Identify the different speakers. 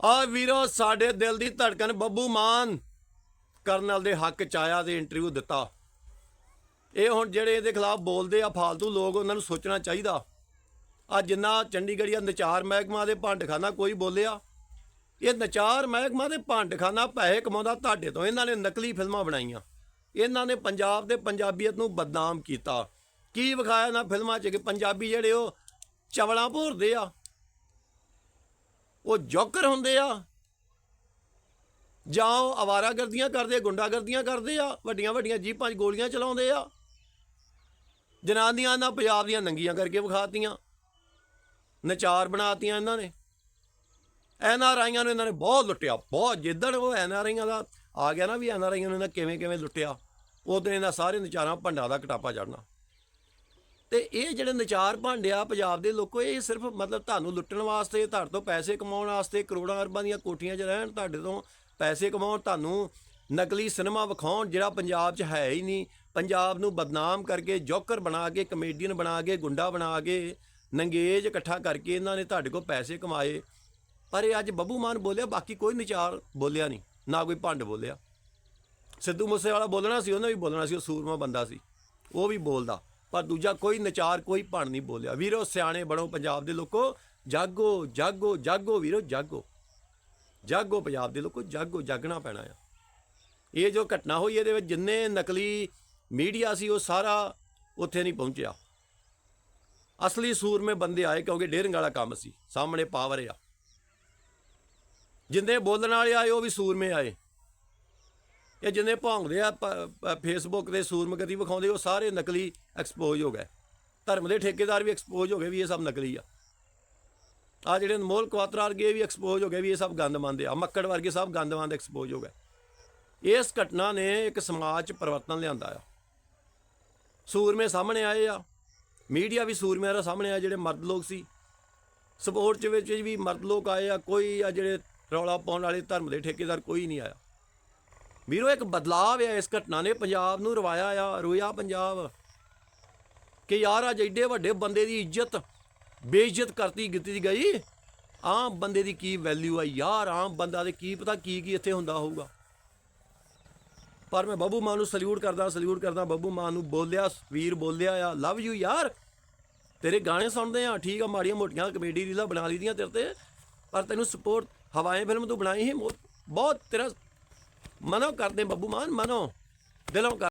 Speaker 1: ਆ ਵੀਰੋ, ਸਾਡੇ ਦਿਲ ਦੀ ਧੜਕਨ ਬੱਬੂ ਮਾਨ। ਕਰਨਲ ਦੇ ਹੱਕ ਚ ਆਇਆ ਤੇ ਇੰਟਰਵਿਊ ਦਿੱਤਾ। ਇਹ ਹੁਣ ਜਿਹੜੇ ਇਹਦੇ ਖਿਲਾਫ ਬੋਲਦੇ ਆ, ਫਾਲਤੂ ਲੋਕ, ਉਹਨਾਂ ਨੂੰ ਸੋਚਣਾ ਚਾਹੀਦਾ। ਆ ਜਿੰਨਾ ਚੰਡੀਗੜ੍ਹੀਆ ਨਚਾਰ ਮਹਿਕਮਾ ਦੇ ਭੰਡਖਾਨਾ ਕੋਈ ਬੋਲਿਆ, ਇਹ ਨਚਾਰ ਮਹਿਕਮਾ ਦੇ ਭੰਡਖਾਨਾ ਪੈਸੇ ਕਮਾਉਂਦਾ, ਤੁਹਾਡੇ ਤੋਂ ਇਹਨਾਂ ਨੇ ਨਕਲੀ ਫਿਲਮਾਂ ਬਣਾਈਆਂ। ਇਹਨਾਂ ਨੇ ਪੰਜਾਬ ਦੇ ਪੰਜਾਬੀਅਤ ਨੂੰ ਬਦਨਾਮ ਕੀਤਾ। ਕੀ ਵਿਖਾਇਆ ਨਾ ਫਿਲਮਾਂ 'ਚ ਕਿ ਪੰਜਾਬੀ ਜਿਹੜੇ ਉਹ ਚਵਲਾਂ ਭੋਰਦੇ ਆ? ਉਹ ਜੋਕਰ ਹੁੰਦੇ ਆ। ਜਾਂ ਉਹ ਅਵਾਰਾਗਰਦੀਆਂ ਕਰਦੇ ਗੁੰਡਾਗਰਦੀਆਂ ਕਰਦੇ ਆ, ਵੱਡੀਆਂ ਵੱਡੀਆਂ ਜੀਪਾਂ 'ਚ ਗੋਲੀਆਂ ਚਲਾਉਂਦੇ ਆ। ਜਨਾਨੀਆਂ ਇਹਨਾਂ ਪੰਜਾਬ ਦੀਆਂ ਨੰਗੀਆਂ ਕਰਕੇ ਵਿਖਾਤੀਆਂ। ਨਚਾਰ ਬਣਾਤੀਆਂ ਇਹਨਾਂ ਨੇ। ਐਨ ਆਰ ਆਈਆਂ ਨੂੰ ਇਹਨਾਂ ਨੇ ਬਹੁਤ ਲੁੱਟਿਆ। ਬਹੁਤ ਜਿੱਦਣ ਉਹ ਐਨ ਆਰ ਆਈਆਂ ਦਾ ਆ ਗਿਆ ਨਾ ਵੀ ਐਨ ਆਰ ਆਈਆਂ ਨੂੰ ਇਹਨਾਂ ਕਿਵੇਂ ਕਿਵੇਂ ਲੁੱਟਿਆ ਉਦੋਂ ਇਹਨਾਂ ਸਾਰੇ ਨਚਾਰਾਂ ਭੰਡਾਂ ਦਾ ਕਟਾਪਾ ਚੜਨਾ ਤੇ ਇਹ ਜਿਹੜੇ ਨਚਾਰ ਭਾਂਡਿਆ ਪੰਜਾਬ ਦੇ ਲੋਕੋ, ਇਹ ਸਿਰਫ ਮਤਲਬ ਤੁਹਾਨੂੰ ਲੁੱਟਣ ਵਾਸਤੇ, ਤੁਹਾਡੇ ਤੋਂ ਪੈਸੇ ਕਮਾਉਣ ਵਾਸਤੇ ਕਰੋੜਾਂ ਅਰਬਾਂ ਦੀਆਂ ਕੋਠੀਆਂ 'ਚ ਰਹਿਣ, ਤੁਹਾਡੇ ਤੋਂ ਪੈਸੇ ਕਮਾਉਣ, ਤੁਹਾਨੂੰ ਨਕਲੀ ਸਿਨੇਮਾ ਵਿਖਾਉਣ, ਜਿਹੜਾ ਪੰਜਾਬ 'ਚ ਹੈ ਹੀ ਨਹੀਂ। ਪੰਜਾਬ ਨੂੰ ਬਦਨਾਮ ਕਰਕੇ ਜੋਕਰ ਬਣਾ ਕੇ ਕਮੇਡੀਅਨ ਬਣਾ ਕੇ, ਗੁੰਡਾ ਬਣਾ ਕੇ, ਨੰਗੇਜ ਇਕੱਠਾ ਕਰਕੇ ਇਹਨਾਂ ਨੇ ਤੁਹਾਡੇ ਕੋਲ ਪੈਸੇ ਕਮਾਏ। ਪਰ ਇਹ ਅੱਜ ਬੱਬੂ ਮਾਨ ਬੋਲਿਆ, ਬਾਕੀ ਕੋਈ ਨਿਚਾਰ ਬੋਲਿਆ ਨਹੀਂ, ਨਾ ਕੋਈ ਭੰਡ ਬੋਲਿਆ। ਸਿੱਧੂ ਮੂਸੇਵਾਲਾ ਬੋਲਣਾ ਸੀ, ਉਹਨੇ ਵੀ ਬੋਲਣਾ ਸੀ, ਉਹ ਸੂਰਮਾ ਬੰਦਾ ਸੀ, ਉਹ ਵੀ ਬੋਲਦਾ। ਪਰ ਦੂਜਾ ਕੋਈ ਨਚਾਰ, ਕੋਈ ਭੰਡ ਨਹੀਂ ਬੋਲਿਆ। ਵੀਰੋ, ਸਿਆਣੇ ਬਣੋ ਪੰਜਾਬ ਦੇ ਲੋਕੋ। ਜਾਗੋ ਜਾਗੋ ਜਾਗੋ ਵੀਰੋ, ਜਾਗੋ। ਜਾਗੋ ਪੰਜਾਬ ਦੇ ਲੋਕੋ, ਜਾਗੋ, ਜਾਗਣਾ ਪੈਣਾ ਆ। ਇਹ ਜੋ ਘਟਨਾ ਹੋਈ, ਇਹਦੇ ਵਿੱਚ ਜਿੰਨੇ ਨਕਲੀ ਮੀਡੀਆ ਸੀ, ਉਹ ਸਾਰਾ ਉੱਥੇ ਨਹੀਂ ਪਹੁੰਚਿਆ। ਅਸਲੀ ਸੂਰਮੇ ਬੰਦੇ ਆਏ ਕਿਉਂਕਿ ਡੇਰਿੰਗ ਵਾਲਾ ਕੰਮ ਸੀ। ਸਾਹਮਣੇ ਪਾਵਰ ਆ। ਜਿੰਨੇ ਬੋਲਣ ਵਾਲੇ ਆਏ, ਉਹ ਵੀ ਸੂਰਮੇ ਆਏ। ਇਹ ਜਿੰਨੇ ਭੌਂਗਦੇ ਆ ਫੇਸਬੁੱਕ ਤੇ ਸੂਰਮਗਤੀ ਵਿਖਾਉਂਦੇ, ਉਹ ਸਾਰੇ ਨਕਲੀ ਐਕਸਪੋਜ਼ ਹੋ ਗਏ। ਧਰਮ ਦੇ ਠੇਕੇਦਾਰ ਵੀ ਐਕਸਪੋਜ਼ ਹੋ ਗਏ ਵੀ ਇਹ ਸਭ ਨਕਲੀ ਆ। ਆ ਜਿਹੜੇ ਅਨਮੋਲ ਕਵਾਤਰਾ ਵਰਗੇ ਵੀ ਐਕਸਪੋਜ਼ ਹੋ ਗਏ ਵੀ ਇਹ ਸਭ ਗੰਦ ਮੰਨਦੇ ਆ। ਮੱਕੜ ਵਰਗੇ ਸਭ ਗੰਦ ਮੰਦ ਐਕਸਪੋਜ਼ ਹੋ ਗਏ। ਇਸ ਘਟਨਾ ਨੇ ਇੱਕ ਸਮਾਜ 'ਚ ਪਰਿਵਰਤਨ ਲਿਆਂਦਾ ਆ। ਸੂਰਮੇ ਸਾਹਮਣੇ ਆਏ ਆ। ਮੀਡੀਆ ਵੀ ਸੂਰਮਿਆਂ ਦਾ ਸਾਹਮਣੇ ਆ, ਜਿਹੜੇ ਮਰਦ ਲੋਕ ਸੀ। ਸਪੋਰਟ ਚ ਵਿੱਚ ਵੀ ਮਰਦ ਲੋਕ ਆਏ ਆ। ਕੋਈ ਆ ਜਿਹੜੇ ਰੌਲਾ ਪਾਉਣ ਵਾਲੇ ਧਰਮ ਦੇ ਠੇਕੇਦਾਰ ਕੋਈ ਨਹੀਂ ਆਇਆ। ਵੀਰੋ, ਇੱਕ ਬਦਲਾਅ ਆ, ਇਸ ਘਟਨਾ ਨੇ ਪੰਜਾਬ ਨੂੰ ਰਵਾਇਆ ਆ, ਰੋਇਆ ਪੰਜਾਬ, ਕਿ ਯਾਰ ਅੱਜ ਐਡੇ ਵੱਡੇ ਬੰਦੇ ਦੀ ਇੱਜ਼ਤ, ਬੇਇੱਜ਼ਤ ਕਰਤੀ, ਕੀਤੀ ਗਈ। ਆਮ ਬੰਦੇ ਦੀ ਕੀ ਵੈਲਿਊ ਆ ਯਾਰ, ਆਮ ਬੰਦਾ ਦੇ ਕੀ ਪਤਾ ਕੀ ਕੀ ਇੱਥੇ ਹੁੰਦਾ ਹੋਊਗਾ। ਪਰ ਮੈਂ ਬੱਬੂ ਮਾਨ ਨੂੰ ਸਲੂਟ ਕਰਦਾ ਸਲੂਟ ਕਰਦਾ, ਬੱਬੂ ਮਾਨ ਨੂੰ ਬੋਲਿਆ, ਵੀਰ ਬੋਲਿਆ ਆ ਲਵ ਯੂ ਯਾਰ, ਤੇਰੇ ਗਾਣੇ ਸੁਣਦੇ ਆ, ਠੀਕ ਆ, ਮਾੜੀਆਂ ਮੋਟੀਆਂ ਕਮੇਡੀ ਰੀਲਾਂ ਬਣਾ ਲਈਆਂ ਤੇਰੇ ਤੇ, ਪਰ ਤੈਨੂੰ ਸਪੋਰਟ ਹਵਾਏ ਫਿਲਮ ਤੂੰ ਬਣਾਈ ਸੀ ਬਹੁਤ ਤੇਰਾ ਮਨੋ ਕਰਦੇ ਬੱਬੂ ਮਾਨ ਮਨੋ ਦਿਲੋਂ ਕਰ